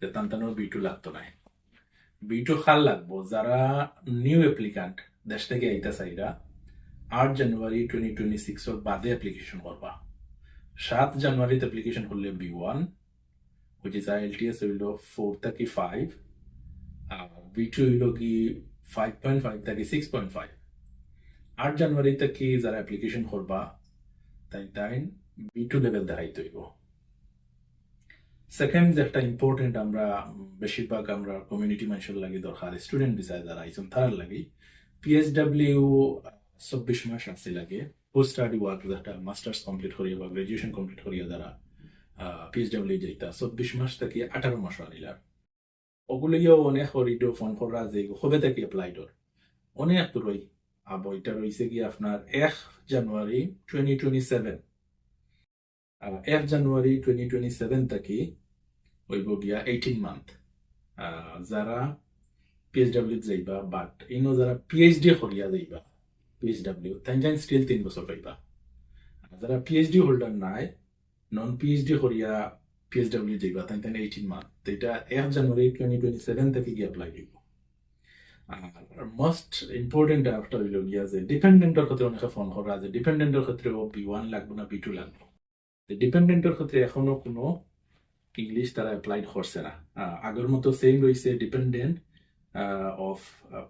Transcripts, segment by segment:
যে তান্তানোর B two লাগতো নাই। বি টু খাল লাগবো, যারা নিউ অ্যাপ্লিকান্ট দেশ থেকে আইতা চাইরা আট জানুয়ারি টোয়েন্টি টোয়েন্টি সিক্সর বাদে অ্যাপ্লিকেশন করবা সাত জানুয়ারিতে অ্যাপ্লিকেশন করলে বি ওয়ান টি এস হইল ফোর থেকে ফাইভ আর বি টু হইল কি ফাইভ পয়েন্ট ফাইভ থেকে সিক্স পয়েন্ট ফাইভ আট জানুয়ারি থেকে যারা অ্যাপ্লিকেশন করবা তাই তাই বি টু লেভেল দেখাইতে হইব সেকেন্ড একটা ইম্পর্টেন্ট আমরা বেশিরভাগ আমরা কমিউনিটি মানুষের লাগে দরকার স্টুডেন্ট ভিসায় যারা আইসন তার লাগে পিএইচডাব্লিউ চব্বিশ মাস আছে লাগে পোস্ট স্টাডি ওয়ার্ক যেটা মাস্টার্স কমপ্লিট করিয়া বা গ্রাজুয়েশন কমপ্লিট করিয়া যারা পিএইচডাব্লিউ যেটা চব্বিশ মাস থেকে আঠারো মাস আনিলার ওগুলিও অনেক হরিটো ফোন করা যে কবে থেকে এপ্লাইডর অনেক তো রই বইটা রয়েছে কি আপনার এক জানুয়ারি টোয়েন্টি টোয়েন্টি সেভেন এক জানুয়ারি টোয়েন্টি টোয়েন্টি সেভেন থেকে হইব গিয়া এইটিন মান্থ যারা পিএইচডাব্লিউ যাইবা বাট ইনো যারা পিএইচডি করিয়া যাইবা পিএইচডাব্লিউ তাই যাই স্টিল তিন বছর পাইবা। যারা পিএইচডি হোল্ডার নাই নন পিএইচডি করিয়া পিএইচডাব্লিউ যাইবা তাই তাই এইটিন মান্থ এটা এক জানুয়ারি টোয়েন্টি টোয়েন্টি সেভেন থেকে গিয়ে অ্যাপ্লাই হইব আর মোস্ট ইম্পর্টেন্ট একটা হইল গিয়া যে ডিপেন্ডেন্টের ক্ষেত্রে অনেকে ফোন করা যে ডিপেন্ডেন্টের ক্ষেত্রে বি ওয়ান লাগবে না বি টু লাগবে। ডিপেন্ডেন্টের ক্ষেত্রে এখনও কোনো ইংলিশ তারা অ্যাপ্লাইড করছে না। আগের মতো সেম রয়েছে dependent of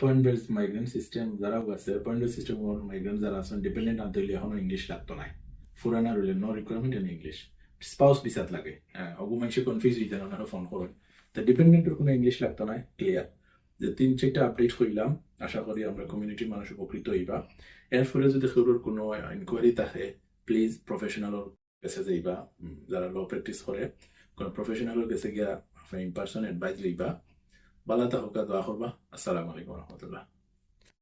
point base migrant system যারা আছে পয়েন্ট বেস সিস্টেম মাইগ্রেন্ট যারা আছেন ডিপেন্ডেন্ট আনতে হলে এখনও ইংলিশ লাগতো নাই। ফুরানা রইলে no requirement in English spouse বিসাত লাগে। অগু কনফিউজ হইতেন ওনারা ফোন করেন। তা ডিপেন্ডেন্টের কোনো ইংলিশ লাগতো নাই ক্লিয়ার যে তিন, চারটা আপডেট হইলাম, আশা করি আমরা কমিউনিটির মানুষ উপকৃত হইবা। এর ফলে যদি সেগুলোর কোনো ইনকোয়ারি থাকে প্লিজ প্রফেশনালের কাছে যাইবা যারা ল প্র্যাকটিস করে। কোনো প্রফেশনালের কাছে গিয়া ইন পার্সন অ্যাডভাইস লইবা বালাতা হোকা দোয়া করবা আসসালামু আলাইকুম রহমতুল্লাহ